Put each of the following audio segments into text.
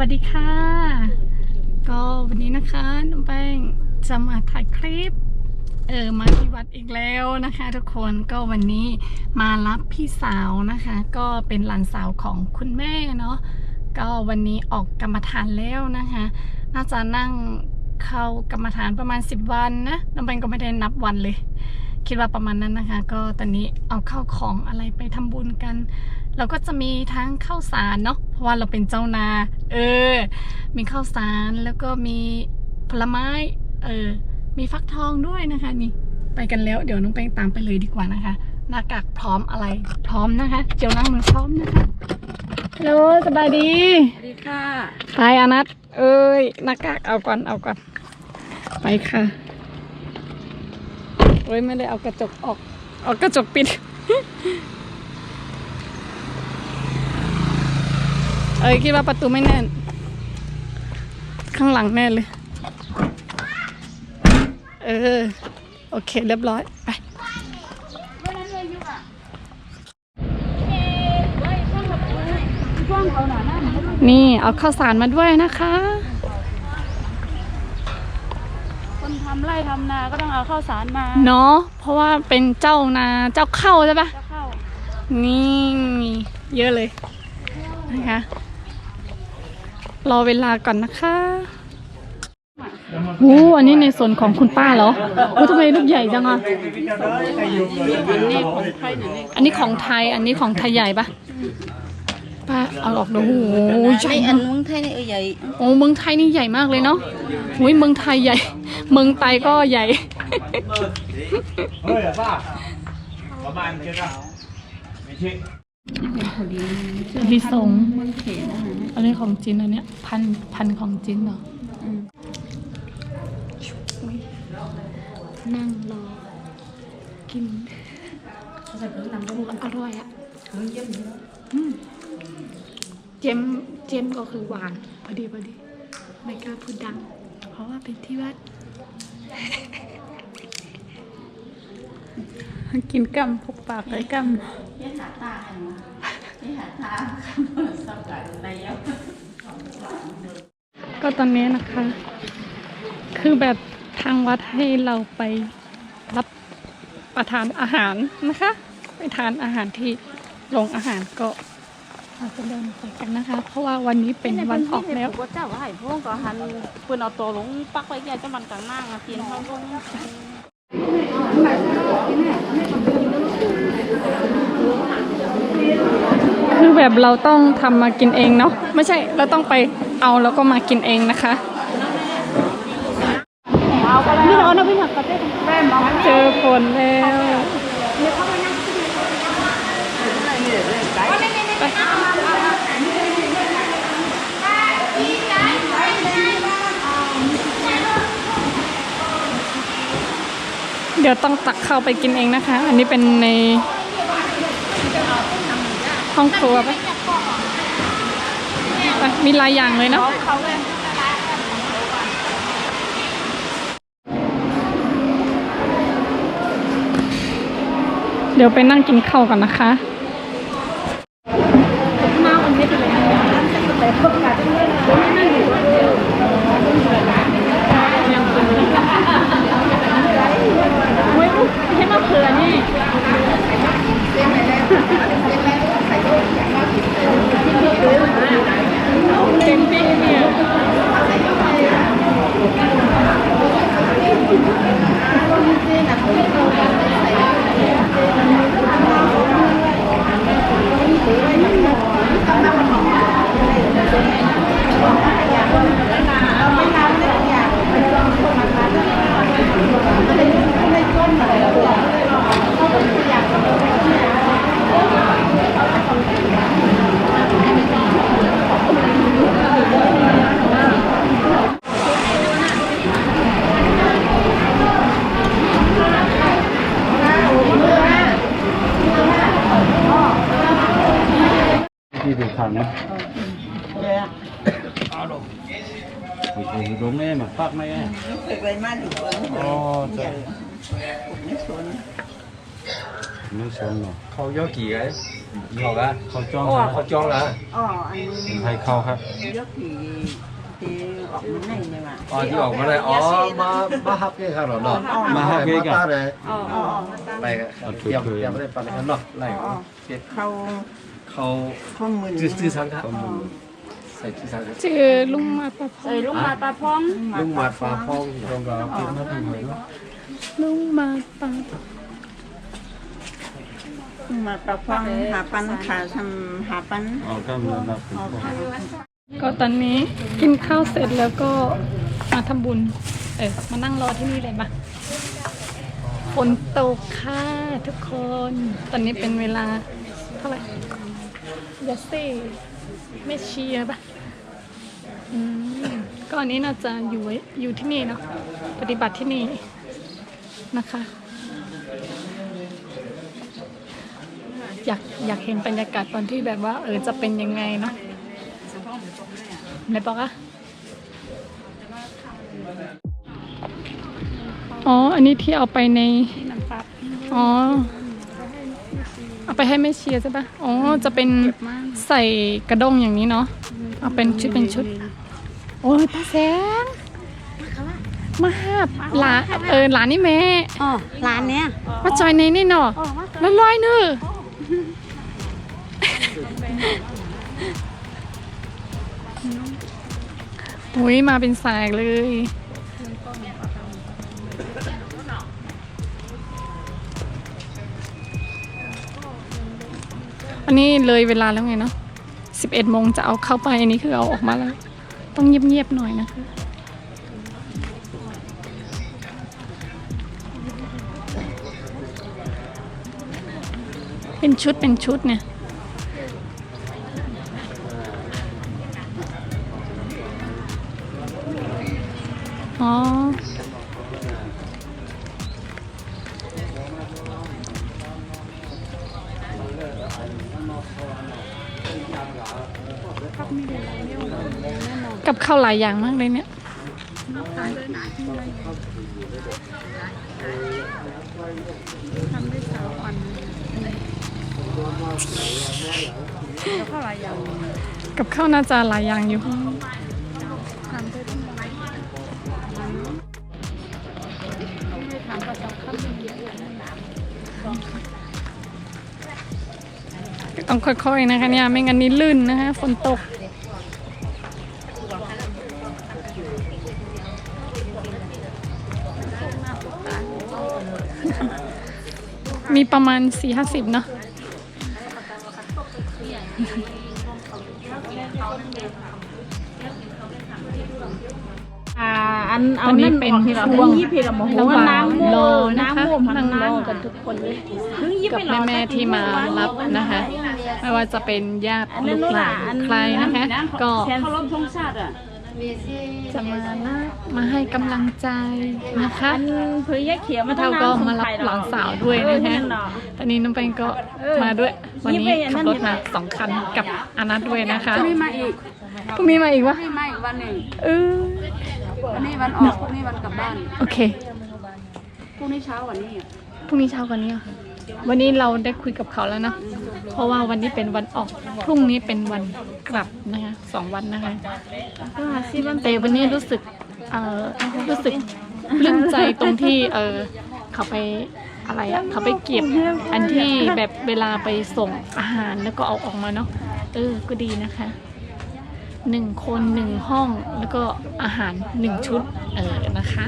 วัสดีค่ะ ก็วันนี้นะคะน้องแป้งจะมาถ่ายคลิป เออมาที่วัดอีกแล้วนะคะ ทุกคนก็วันนี้มารับพี่สาวนะคะ ก็เป็นหลานสาวของคุณแม่เนาะก็วันนี้ออกกรรมฐานแล้วนะคะ น่าจะนั่งเข้ากรรมฐานประมาณ 10 วันนะน้องแป้งก็ไม่ได้นับวันเลย คิดว่าประมาณนั้นนะคะ ก็ตอนนี้เอาข้าวของอะไรไปทำบุญกัน เราก็จะมีทั้งข้าวสารเนาะเพราะว่าเราเป็นเจ้านา เออ มีข้าวสารแล้วก็มีผลไม้ เออ มีฟักทองด้วยนะคะ นี่ไปกันแล้ว เดี๋ยวน้องแป้งตามไปเลยดีกว่านะคะหน้ากากพร้อมอะไรพร้อมนะคะ เจียวนั่งมือพร้อมนะคะฮัลโหลสบายดีสวัสดีค่ะไปอานัทเอ้ยหน้ากากเอาก่อนเอาก่อนไปค่ะโอ้ยไม่ได้เอากระจกออก เอากระจกปิด เอ้ยคิดว่าประตูไม่แน่น ข้างหลังแน่เลย เออ โอเค เรียบร้อย ไปนี่เอาข้าวสารมาด้วยนะคะ คนทำไร่ทำนาก็ต้องเอาข้าวสารมา เนาะเพราะว่าเป็นเจ้านาเจ้าเข้าใช่ปะจะเข้านี่ เยอะเลยนะคะ รอเวลาก่อนนะคะโอ้อันนี้ในส่วนของคุณป้าเหรอโอ้ทำไมลูกใหญ่จังอะ อันนี้ของไทย อันนี้ของไทยใหญ่ปะป้าเอาออกดูโอ้โหใหญ่อันเมืองไทยนี่เออใหญ่ โอ้เมืองไทยนี่ใหญ่มากเลยเนาะอุ้ยเมืองไทยใหญ่ เมืองไตก็ใหญ่เฮ้ยป้าประมาณเท่าไหร่ ไม่ใช่ที่สงอันนี้ของจีนอันเนี้ยพันพันของจีนเหรอออุ๊ยนั่งรอ กินอร่อยอะอืมเจมเจมก็คือหวานพอดีพอดี ไม่กล้าพูดดัง เพราะว่าเป็นที่วัด กินกำพกปากไปกำนี่หาตาเลยกำก็ตอนนี้นะคะ คือแบบทางวัดให้เราไปรับประทานอาหารนะคะ ไปทานอาหารที่โรงอาหารก็เราจะเดินไปกันนะคะ เพราะว่าวันนี้เป็นวันออกแล้วก็เจ้าว่าให้พวกก็หันปิ้นเอาตัวลงปักไว้ใหญ่จะมันกลางหน้าอะเตียนเขาลง คือแบบเราต้องทำมากินเองเนาะไม่ใช่เราต้องไปเอาแล้วก็มากินเองนะคะเอาก็แล้วนี่เราเอาพี่หนักกระเต้เจอฝนแล้ว เดี๋ยวต้องตักเข้าไปกินเองนะคะ อันนี้เป็นในห้องครัวปะไปมีหลายอย่างเลยเนาะเดี๋ยวไปนั่งกินข้าวก่อนนะคะเขือนี่เต็มที่เนี่ย ที่ดูขังนะโอ้โหลงแม่มาปักไหมอะ Phải quay mắt thì vẫn อ๋อใช่ cũng nó xuống ไม่สนหรอกเขาย่อกี่ไงเขาละเขาจ้องเขาจองละอ๋ออันนี้เข้าครับยกที่ที่ออกมาในเนี่ยว่ะอ๋อที่ออกมาเลยอ๋อมามาฮับเนี่ยครับเหรอเนาะมาฮับเนี่ยกัน มาตาเลยอ๋ออ๋อไปกันเตรียมเตรียมไม่ได้ปันกันเนาะไล่เจ็ดเขา เขาข้อมือชื่อชื่อสังครับใส่ชื่อสังครับเจอลุงมาปะพเอ้ยลุงมาตาพ้องลุงหมาดฟ้าพองตรงกับลุงมาปะมาประฟังหาปันขาทำหาปันออกก็มีระดับเป็นพวกก็ตอนนี้กินข้าวเสร็จแล้วก็มาทำบุญ เออมานั่งรอที่นี่เลยมาฝนตกค่ะทุกคน ตอนนี้เป็นเวลาเท่าไหร่ ยาเซ่ไม่เชียร์ปะอืมก็อันนี้น่าจะอยู่อยู่ที่นี่เนาะปฏิบัติที่นี่นะคะ อยากอยากเห็นบรรยากาศตอนที่แบบว่าเออจะเป็นยังไงเนาะไหนบอกอะอ๋อ อันนี้ที่เอาไปในอ๋อ เอาไปให้แม่เชียร์ใช่ปะอ๋อ จะเป็นใส่กระด้งอย่างนี้เนาะ เอาเป็นชุดเป็นชุด โอ้ยป้าแสงมาหาบหลานเออหลานนี่แม่อ๋อร้านเนี้ยมาจอยในนี่เนาะแล้วลอยเนอะอุ้ยมาเป็นสายเลย อันนี้เลยเวลาแล้วไงเนาะสิบเอ็ดโมงจะเอาเข้าไปอันนี้คือเอาออกมาแล้ว ต้องเงียบๆหน่อยนะคะเป็นชุดเป็นชุดเนี่ยอ๋อ กับข้าวหลายอย่างมากเลยเนี่ยกับข้าวน่าจะหลายอย่างอยู่ ต้องค่อยๆนะคะเนี่ยไม่งั้นนี่ลื่นนะคะฝนตก มีประมาณสี่ห้าสิบเนาะอ่าอันเอาอันนี้นั่นเป็นออกที่เราช่วงยี่เพลโมโหระหว่างน้ำโมรอนะคะน้ำโมพันั่งนรอกักันนทุกคนเลยถึงยี่กับไปรอแม่ๆที่มารับนะคะ ไม่ว่าจะเป็นญาติอันลูนั้นกนู่นหล่ะลานอันใครนะคะ ก็แทนเคารพธงชาติอะจะมานะมาให้กำลังใจนะคะอันเพื่อแยกเขียวมาเท่าก็มารับหลานสาวด้วยนะคะตอนนี้น้องแปงก็มาด้วย วันนี้ขับรถมาสองคันกับอานัทด้วยนะคะพรุ่งนี้มาอีกพรุ่งนี้มาอีกวะพรุ่งนี้มาอีกวันหนึ่งเออวันนี้วันออกพรุ่งนี้วันกลับบ้านโอเคพรุ่งนี้เช้าวันนี้อะพรุ่งนี้เช้ากว่านี้เหรอวันนี้เราได้คุยกับเขาแล้วเนอะ เพราะว่าวันนี้เป็นวันออก พรุ่งนี้เป็นวันกลับนะคะสองวันนะคะแต่วันนี้รู้สึกเอ่อรู้สึกปลื้มใจตรงที่เออเขาไปอะไรอะเขาไปเก็บอันที่แบบเวลาไปส่งอาหารแล้วก็เอาออกมาเนาะเออก็ดีนะคะหนึ่งคนหนึ่งห้องแล้วก็อาหารหนึ่งชุดเออนะคะ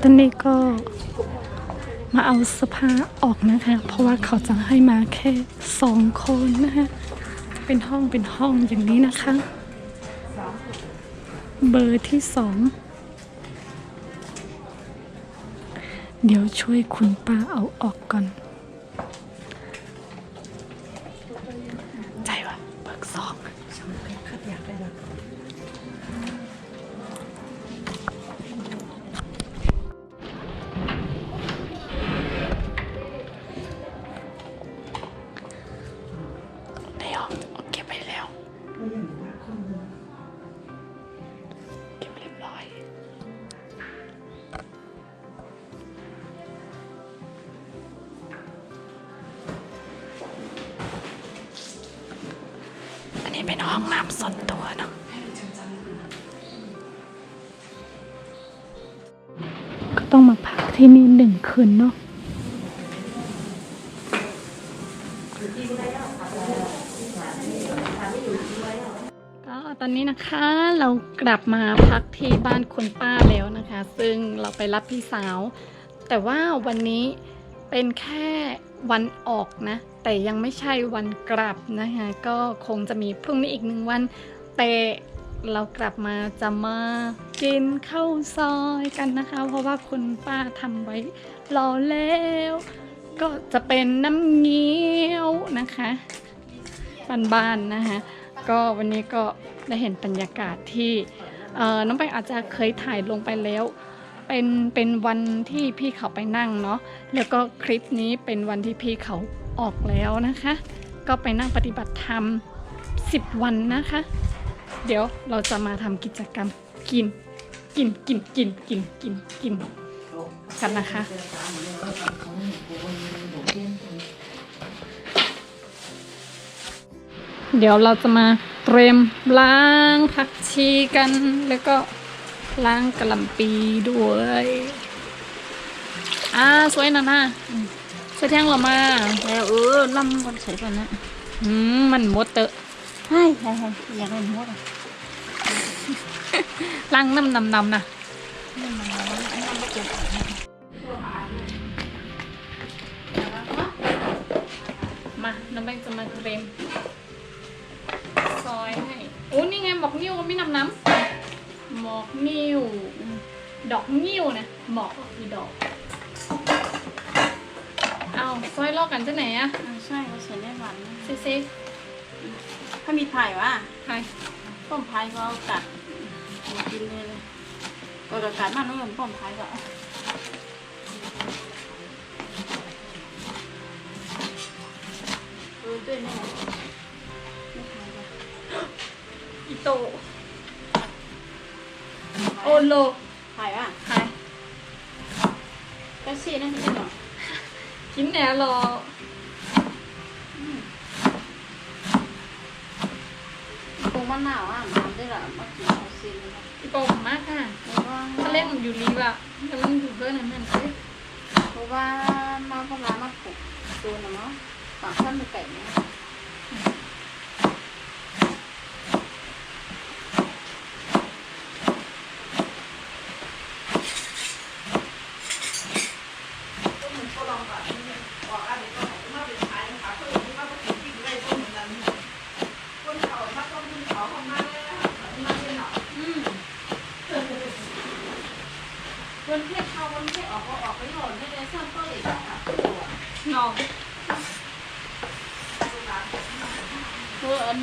ตอนนี้ก็มาเอาสภาออกนะคะ เพราะว่าเขาจะให้มาแค่สองคนนะคะเป็นห้องเป็นห้องอย่างนี้นะคะ เบอร์ที่สองเดี๋ยวช่วยคุณป้าเอาออกก่อน เป็นห้องน้ำส่วนตัวเนาะก็ต้องมาพักที่นี่หนึ่งคืนเนาะก็ตอนนี้นะคะเรากลับมาพักที่บ้านคุณป้าแล้วนะคะ ซึ่งเราไปรับพี่สาว แต่ว่าวันนี้เป็นแค่วันออกนะ แต่ยังไม่ใช่วันกลับนะคะก็คงจะมีพรุ่งนี้อีกหนึ่งวันแต่เรากลับมาจะมากินข้าวซอยกันนะคะ เพราะว่าคุณป้าทำไว้รอแล้ว ก็จะเป็นน้ำเงี้ยวนะคะบ้านๆนะคะก็วันนี้ก็ได้เห็นบรรยากาศที่น้องไปงอาจจะเคยถ่ายลงไปแล้ว เป็นเป็นวันที่พี่เขาไปนั่งเนาะแล้วก็คลิปนี้เป็นวันที่พี่เขา ออกแล้วนะคะ ก็ไปนั่งปฏิบัติธรรม 10 วันนะคะ เดี๋ยวเราจะมาทำกิจกรรมกิน กินกินกินกินกินกินกันนะคะ เดี๋ยวเราจะมาเตรียมล้างผักชีกัน แล้วก็ล้างกระลำปีด้วย อ่า สวยนะนะอื มสวยแท่งเรามาแล้วเออลำคนใส่กันนะอืมมันหมดเตอะให้ให้ให้อยากเล่นมดอะล้างน้ำนำนำนะมาน้องแบงจะมาเตรียมซอยให้โอ้นี่ไงหมอกนิ้วก็ไม่นำน้ำหมอกนิ้ว ดอกนิ้วนะหมอกก็คือดอก ซอยลอกกันจะไหนอะอ่าใช่เขาใส่ได้หวานนะซิซิถ้ามีไผ่วะใครป้อมไผ่ก็เอากัดมากินเลยเลยก็กระกัดมากน้องยมป้อมไผ่ก็เอาเออด้วยแน่ไม่ไผ่ก็อิโตะโอโลไผ่วะใครก็ซี่นั่นที่เนาะ กินแหนรอปรุงมะนาวอะมันได้ละมากินเอาซีเลยนะอีโปมมากค่ะเพราะว่าถ้าเล่นมันอยู่รีว่ะถ้าเล่นอยู่เพื่อนนั่นนั่นเอ้ยเพราะว่ามาพลามาปลูกตัวน่ะเนาะปากท่านมีไก่เนี่ย วันเทศเขาวันเทศออกก็ออกไปโหล่นให้ได้ซ้ำก็อีกอะ นอก คืออัน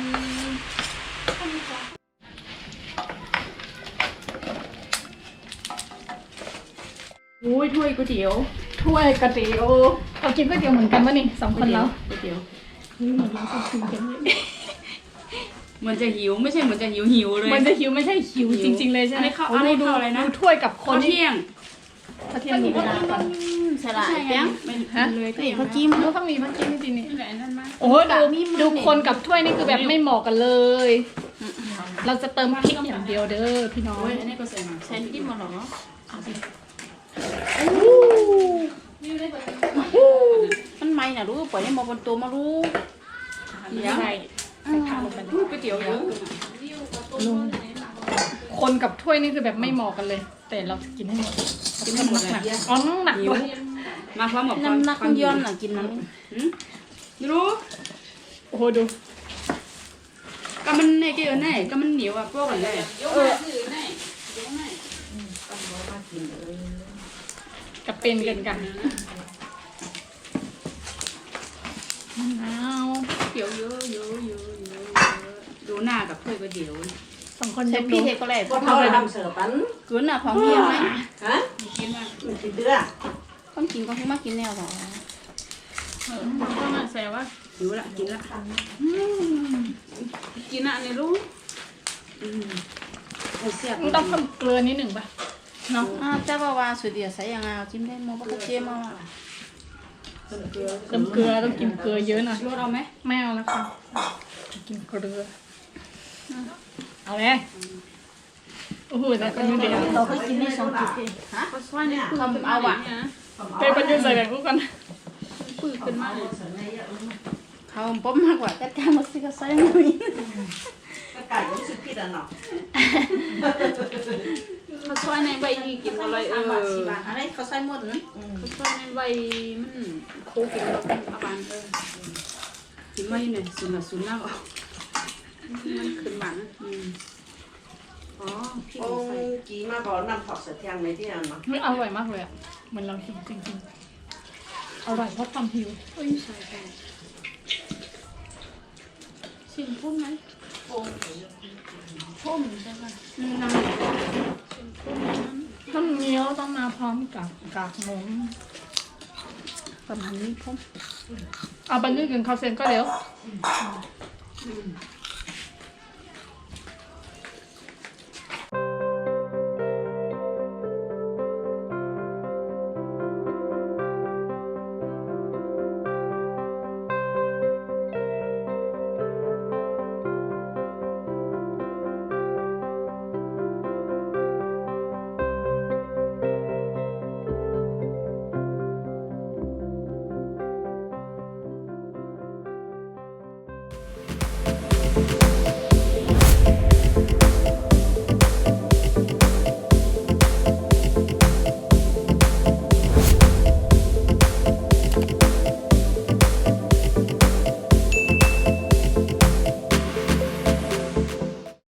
อุ้ ยถ้วยก๋วยเตี๋ยวถ้วยก๋วยเตี๋ยวเรากินก๋วยเตี๋ยวเหมือนกันปะนี่สองคนแล้วก๋วยเตี๋ยวเฮ้ยเหมือนเราจะกินกันเลยเหมือนจะหิวไม่ใช่เหมือนจะหิวหิวเลยมันจะหิวไม่ใช่หิวจริง ๆ เลยใช่ไหมอันนี้เข้าโอ้อันนี้ดูเข้าอะไรนะดูถ้วยกับคคนนเที่ยงเขาเที่ยงมีเวลากันสลายแป้งฮะเลยก็อย่างเขาจิ้มดูเขามีพักกินจริงๆนี่แหละนั่นมาโอ้ยดูดูคนกับถ้วยนี่คือแบบไม่เหมาะกันเลย เราจะเติมพริกอย่างเดียวเด้อพี่น้องโอ้ยอันนี้ก็ใส่มาใส่จิ้มมาหรอ มันไม่น่ะรู้ปล่อยให้มาบนตัวมารู้ใช่ใส่ข้าวลงไปเลยก๋วยเตี๋ยวเยอะคนกับถ้วยนี่คือแบบไม่เหมาะกันเลยเแต่เราจะกินให้หมดกินให้หมดหนักอ๋อหนักหิวด้วยมาพร้อมกับน้ำหนักความย้อนน่ะกินน้ำหืมไม่รู้โอ้โหดูก็มันในเกี่ยวแน่ก็มันเหนียวอะพวกกันเลย กับเป็นกันกันมะนาวเดี๋ยวเยอะเยอะเยอะเยอะดูหน้ากับเพื่อนก็เดี๋ยวสองคนยใช้กพี่ดูเทก็แหละก็เท่าไรทำเสือปันกืนน่ะของเมียไหมฮะกินมากมันสิเดือคนกินก็คงมากินแนวหรอก็มาแซวว่าหิวละกินละกินอะนี่รู้เสียบมันต้องเพิ่มเกลือนิดหนึ่งป่ะ เนาะอ่าเจ้าว่าว่าสุดเดียวใส่ยังไงจิ้มได้มั้งก็เจียมาเติมเกลือต้องกินเกลือเยอะหน่อยรสเอาไหมไม่เอาแล้วค่ะกินเกลือเอาเลยโอ้โหแต่คนนี้เดียวเราเคยกินได้สองจุดเองก็ซอยเนี่ยทำเอาอะเป้ปันยืนใส่แบบพวกกันปื้ขึ้นมาเลยเขาป้อมมากกว่าจัดการมาสิก็ใส่หน่อยก็ ไก่รู้สึกผิดอะเนาะก็ซอยในใบนี้กินอะไรเอออะไรเขาใส่หมดนะก็ซอยในใบมันโคกินแล้วป็นอาบานเออกินไม่เนี่ยสุนัขสุนัขออกมันขึ้นหวานอืมอ๋อพี่โอ้กีมาบอกนำผักสือเทียงในที่นั่นเนาะไม่อร่อยมากเลยอะเหมือนเรากินจริงๆอร่อยเพราะความหิวเอ้ยใส่ใส่ชิมพุ่มไหม พุ่มใช่ไหมน้ำน้ำเงี้ยวต้องมาพร้อมกับกากหมูประมาณนี้พ่อมเอาบันยืนกินข้าวเซนก็เร็ว